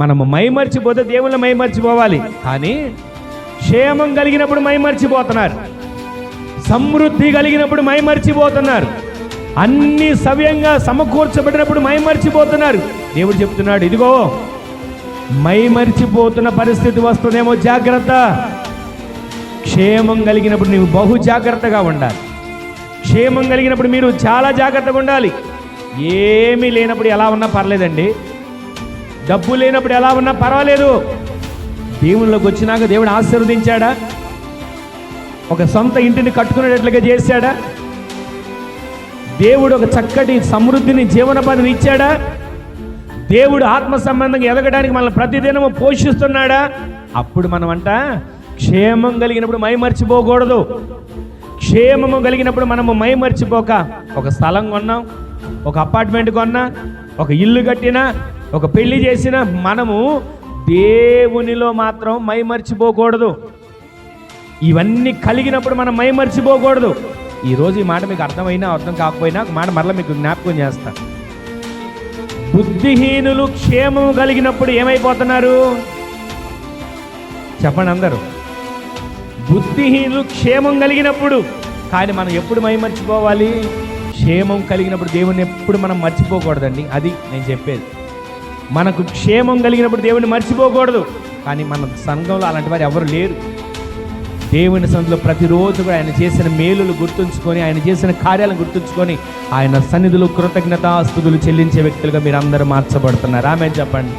మనము మైమర్చిపోతే దేవుళ్ళు మైమర్చిపోవాలి. కానీ క్షేమం కలిగినప్పుడు మైమర్చిపోతున్నారు. సమృద్ధి కలిగినప్పుడు మైమర్చిపోతున్నారు. అన్ని సవ్యంగా సమకూర్చబడినప్పుడు మైమర్చిపోతున్నారు. దేవుడు చెప్తున్నాడు ఇదిగో మైమర్చిపోతున్న పరిస్థితి వస్తుందేమో జాగ్రత్త. క్షేమం కలిగినప్పుడు నీవు బహు జాగ్రత్తగా ఉండాలి. క్షేమం కలిగినప్పుడు మీరు చాలా జాగ్రత్తగా ఉండాలి. ఏమీ లేనప్పుడు ఎలా ఉన్నా పర్లేదండి. డబ్బు లేనప్పుడు ఎలా ఉన్నా పర్వాలేదు. దేవుళ్ళకి వచ్చినాక దేవుడు ఆశీర్వదించాడా? ఒక సొంత ఇంటిని కట్టుకునేటట్లుగా చేశాడా? దేవుడు ఒక చక్కటి సమృద్ధిని జీవనోపాధిని ఇచ్చాడా? దేవుడు ఆత్మ సంబంధంగా ఎదగడానికి మనల్ని ప్రతిదినము పోషిస్తున్నాడా? అప్పుడు మనం అంట క్షేమం కలిగినప్పుడు మైమర్చిపోకూడదు. క్షేమము కలిగినప్పుడు మనము మైమర్చిపోక ఒక స్థలం కొన్నాం ఒక అపార్ట్మెంట్ కొన్నా ఒక ఇల్లు కట్టినా ఒక పెళ్ళి చేసినా మనము దేవునిలో మాత్రం మైమర్చిపోకూడదు. ఇవన్నీ కలిగినప్పుడు మనం మైమర్చిపోకూడదు. ఈరోజు ఈ మాట మీకు అర్థమైనా అర్థం కాకపోయినా ఒక మాట మరలా మీకు జ్ఞాపకం చేస్తా. బుద్ధిహీనులు క్షేమం కలిగినప్పుడు ఏమైపోతున్నారు? చెప్పండి అందరూ. బుద్ధిహీనులు క్షేమం కలిగినప్పుడు కానీ మనం ఎప్పుడు మైమర్చిపోవాలి? క్షేమం కలిగినప్పుడు దేవుణ్ణి ఎప్పుడు మనం మర్చిపోకూడదండి. అది నేను చెప్పేది. మనకు క్షేమం కలిగినప్పుడు దేవుణ్ణి మర్చిపోకూడదు. కానీ మన సంఘంలో అలాంటి వారు ఎవరు లేరు. దేవుని సందులో ప్రతిరోజు కూడా ఆయన చేసిన మేలులు గుర్తుంచుకొని ఆయన చేసిన కార్యాలను గుర్తుంచుకొని ఆయన సన్నిధిలో కృతజ్ఞతాస్తుతులు చెల్లించే వ్యక్తులుగా మీరు అందరూ మార్చబడుతున్నారు. ఆమె చెప్పండి.